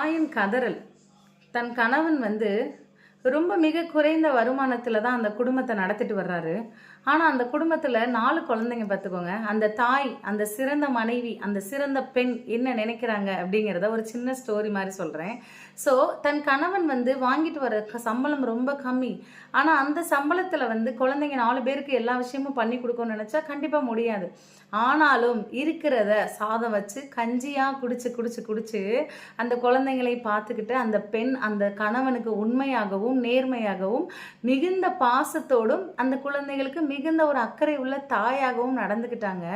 தாயின் கதறல். தன் கணவன் வந்து ரொம்ப மிக குறைந்த வருமானத்தில் தான் அந்த குடும்பத்தை நடத்திட்டு வர்றாரு. ஆனால் அந்த குடும்பத்தில் நாலு குழந்தைங்க பார்த்துக்கோங்க அந்த தாய் அந்த சிறந்த மனைவி அந்த சிறந்த பெண் என்ன நினைக்கிறாங்க அப்படிங்கிறத ஒரு சின்ன ஸ்டோரி மாதிரி சொல்கிறேன் ஸோ தன் கணவன் வந்து வாங்கிட்டு வர சம்பளம் ரொம்ப கம்மி. ஆனால் அந்த சம்பளத்தில் வந்து குழந்தைங்க நாலு பேருக்கு எல்லா விஷயமும் பண்ணி கொடுக்கணும்னு நினச்சா கண்டிப்பாக முடியாது. ஆனாலும் இருக்கிறத சாதம் வச்சு கஞ்சியாக குடிச்சு குடிச்சு குடிச்சு அந்த குழந்தைங்களை பார்த்துக்கிட்டு அந்த பெண் அந்த கணவனுக்கு உண்மையாகவும் நேர்மையாகவும் மிகுந்த பாசத்தோடும் அந்த குழந்தைகளுக்கு மிகுந்த ஒரு அக்கறை உள்ள தாயாகவும் நடந்துக்கிட்டாங்க.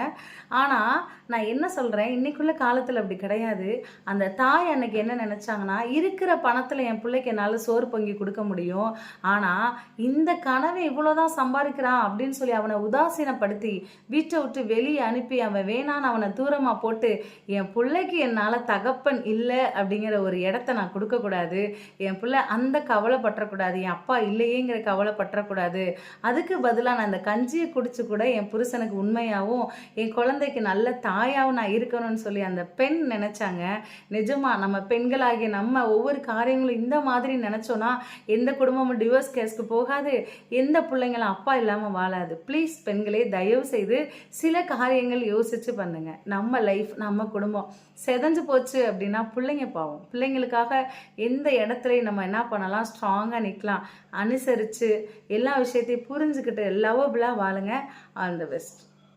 ஆனால் நான் என்ன சொல்கிறேன் இன்னைக்குள்ள காலத்தில் அப்படி கிடையாது. அந்த தாய் அன்னைக்கு என்ன நினச்சாங்கன்னா இருக்கிற பணத்தில் என் பிள்ளைக்கு என்னால் சோறு பொங்கி கொடுக்க முடியும். ஆனால் இந்த கனவை இவ்வளோதான் சம்பாதிக்கிறான் அப்படின்னு சொல்லி அவனை உதாசீனப்படுத்தி வீட்டை விட்டு வெளியே அனுப்பி அவன் வேணான்னு அவனை தூரமாக போட்டு என் பிள்ளைக்கு என்னால் தகப்பன் இல்லை அப்படிங்கிற ஒரு இடத்த நான் கொடுக்கக்கூடாது. என் பிள்ளை அந்த கவலைப்பட்ட கவலைப்பற்றக்கூடாது என் அப்பா இல்லையேங்கிற கவலைப்பற்றக்கூடாது அதுக்கு பதிலாக நான் இந்த கஞ்சியை குடிச்சு கூட என் புருஷனுக்கு உண்மையாகவும் என் குழந்தைக்கு நல்ல தாயாகவும் நான் இருக்கணும்னு சொல்லி அந்த பெண் நினச்சாங்க. நிஜமா நம்ம பெண்களாகிய நம்ம ஒவ்வொரு காரியங்களும் இந்த மாதிரி நினச்சோன்னா எந்த குடும்பமும் டிவோர்ஸ் கேஸ்க்கு போகாது. எந்த பிள்ளைங்களும் அப்பா இல்லாமல் வாழாது. ப்ளீஸ் பெண்களே தயவு செய்து சில காரியங்கள் யோசிச்சு பண்ணுங்க. நம்ம லைஃப் நம்ம குடும்பம் செதஞ்சு போச்சு அப்படின்னா பிள்ளைங்க பாவம். பிள்ளைங்களுக்காக எந்த இடத்துலையும் நம்ம என்ன பண்ணலாம்? ஸ்ட்ராங்காக நிற்கலாம் அனுசரித்து எல்லா விஷயத்தையும் புரிஞ்சுக்கிட்டு லவபிளாக வாழுங்க. All the best